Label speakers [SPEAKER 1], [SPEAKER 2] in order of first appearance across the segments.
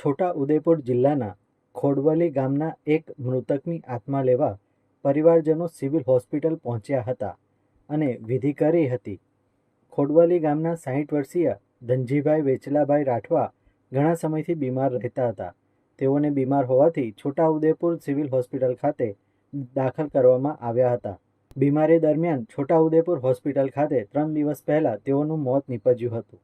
[SPEAKER 1] છોટા ઉદેપુર જિલ્લાના ખોડવલી ગામના એક મૃતકની આત્મા લેવા પરિવારજનો સિવિલ હોસ્પિટલ પહોંચ્યા હતા અને વિધિ કરી હતી. ખોડવલી ગામના સાહીઠ વર્ષીય ધનજીભાઈ વેચલાભાઈ રાઠવા ઘણા સમયથી બીમાર રહેતા હતા. તેઓને બીમાર હોવાથી છોટા ઉદેપુર સિવિલ હોસ્પિટલ ખાતે દાખલ કરવામાં આવ્યા હતા. બીમારી દરમિયાન છોટા ઉદેપુર હોસ્પિટલ ખાતે ત્રણ દિવસ પહેલાં તેઓનું મોત નીપજ્યું હતું.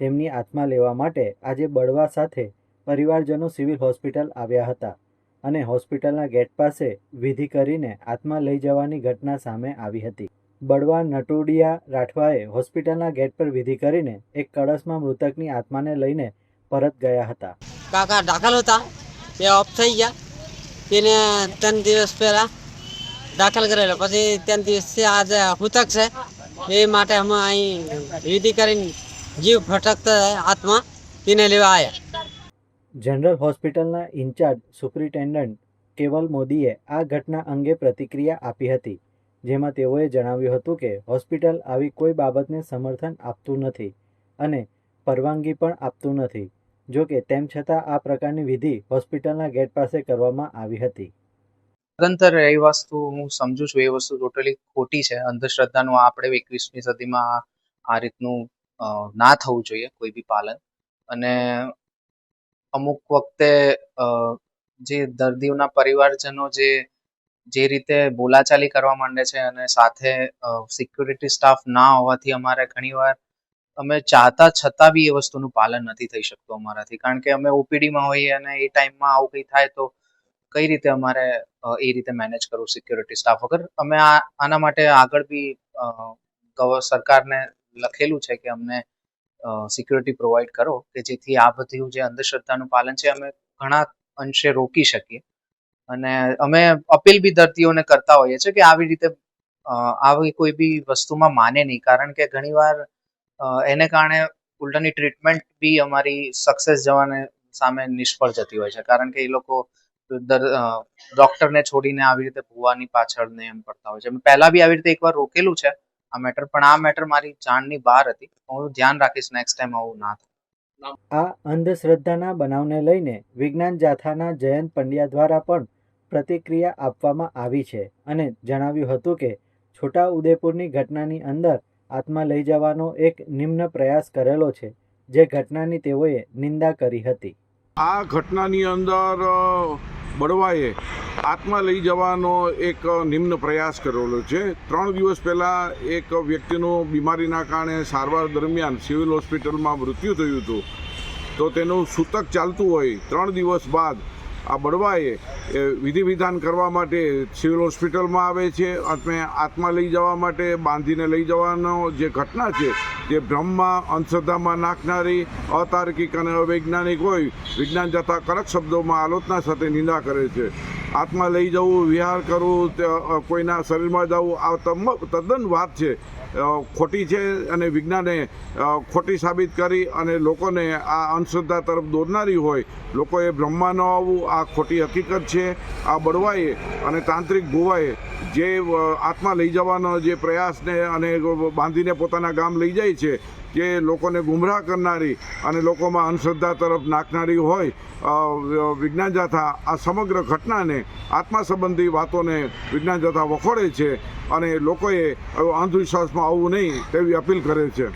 [SPEAKER 1] તેમની આત્મા લેવા માટે આજે બળવા સાથે પરિવારજનો સિવિલ હોસ્પિટલ આવ્યા હતા અને હોસ્પિટલના ગેટ પાસે વિધિ કરીને આત્મા લઈ જવાની ઘટના સામે આવી હતી. બળવા નટુડિયા રાઠવાએ હોસ્પિટલના ગેટ પર વિધિ કરીને એક કળશમાં મૃતકની આત્માને લઈને પરત ગયા હતા.
[SPEAKER 2] કાકા દાખલ હતા. એ ઓફ થઈ ગયા. તેને ત્રણ દિવસ પહેલા દાખલ કરેલો. પછી ત્રણ દિવસથી આજે હૂતક છે. એ માટે અમે અહીં વિધિ કરીને જીવ ભટકતા આત્મા તેને લેવા આવ્યા.
[SPEAKER 1] જનરલ હોસ્પિટલના ઇન્ચાર્જ સુપ્રિન્ટેન્ડન્ટ કેવલ મોદીએ આ ઘટના અંગે પ્રતિક્રિયા આપી હતી, જેમાં તેઓએ જણાવ્યું હતું કે હોસ્પિટલ આવી કોઈ બાબતને સમર્થન આપતું નથી અને પરવાનગી પણ આપતું નથી, જો કે તેમ છતાં આ પ્રકારની વિધિ હોસ્પિટલના ગેટ પાસે કરવામાં આવી હતી.
[SPEAKER 3] નિરંતર એ વસ્તુ હું સમજુ છું, એ વસ્તુ ટોટલી ખોટી છે. અંધશ્રદ્ધાનું આપણે એકવીસમી સદીમાં આ રીતનું ના થવું જોઈએ કોઈ બી પાલન. અને અમુક વખતે જે દર્દીઓના પરિવારજનો જે જે રીતે બોલાચાલી કરવા માંડે છે અને સાથે સિક્યુરિટી સ્ટાફ ના હોવાથી અમારે ઘણીવાર અમે ચાહતા છતાં બી એ વસ્તુનું પાલન નથી થઈ શકતું અમારાથી. કારણ કે અમે ઓપીડીમાં હોઈએ અને એ ટાઈમમાં આવું કંઈ થાય તો કઈ રીતે અમારે એ રીતે મેનેજ કરવું સિક્યુરિટી સ્ટાફ વગર? અમે આ, આના માટે આગળ બી સરકારને લખેલું છે કે અમને સિક્યુરિટી પ્રોવાઈડ કરો કે જેથી આ બધું જે અંધશ્રદ્ધાનું પાલન છે, અમે ઘણા અંશે રોકી શકીએ. અને અમે અપીલ બી દર્દીઓને કરતા હોઈએ છીએ કે આવી રીતે આવી કોઈ બી વસ્તુમાં માને નહીં. કારણ કે ઘણીવાર એને કારણે ઉલટાની ટ્રીટમેન્ટ બી અમારી સક્સેસ જવાને સામે નિષ્ફળ જતી હોય છે. કારણ કે એ લોકો ડોક્ટરને છોડીને આવી રીતે ભૂવાની પાછળ ને એમ કરતા હોય છે. પહેલા બી આવી રીતે એકવાર રોકેલું છે. આ મેટર પણ આ મેટર મારી જાણની બહાર હતી. હું ધ્યાન રાખીશ નેક્સ્ટ ટાઈમ આવું ના થાય.
[SPEAKER 1] આ અંધશ્રદ્ધાના બનાવને લઈને વિજ્ઞાન જાથાના જયંત પંડ્યા દ્વારા પણ પ્રતિક્રિયા આપવામાં આવી છે અને જણાવ્યું હતું કે છોટા ઉદેપુરની ઘટનાની અંદર આત્મા લઈ જવાનો એક નિમ્ન પ્રયાસ કરેલો છે જે ઘટનાની તેઓએ નિંદા કરી હતી.
[SPEAKER 4] આ ઘટનાની અંદર બળવાએ આત્મા લઈ જવાનો એક નિમ્ન પ્રયાસ કરેલો છે. ત્રણ દિવસ પહેલાં એક વ્યક્તિનું બીમારીના કારણે સારવાર દરમિયાન સિવિલ હોસ્પિટલમાં મૃત્યુ થયું હતું. તો તેનું સૂતક ચાલતું હોય ત્રણ દિવસ બાદ આ બળવાએ એ વિધિ વિધાન કરવા માટે સિવિલ હોસ્પિટલમાં આવે છે, અને આત્મા લઈ જવા માટે બાંધીને લઈ જવાનો જે ઘટના છે, જે ભ્રમમાં અંધશ્રદ્ધામાં નાખનારી, અતાર્કિક અને અવૈજ્ઞાનિક હોય વિજ્ઞાન જતા કડક શબ્દોમાં આલોચના સાથે નિંદા કરે છે. આત્મા લઈ જવું, વિહાર કરવું કોઈના શરીરમાં જવું, આ તદ્દન વાત છે. ખોટી છે અને વિજ્ઞાને ખોટી સાબિત કરી અને લોકોને આ અંધશ્રદ્ધા તરફ દોરનારી હોય. લોકોએ બ્રહ્મા ન આવવું, આ ખોટી હકીકત છે. આ બળવાએ અને તાંત્રિક ભુવાએ જે આત્મા લઈ જવાનો જે પ્રયાસને અને બાંધીને પોતાના ગામ લઈ જાય છે જે લોકોને ગુમરાહ કરનારી અને લોકોમાં અંધશ્રદ્ધા તરફ નાખનારી હોય વિજ્ઞાન જાથા આ સમગ્ર ઘટનાને આત્મા સંબંધી વાતોને વિજ્ઞાન જાથા વખોડે છે અને લોકોએ અંધવિશ્વાસમાં આવવું નહીં તેવી અપીલ કરે છે.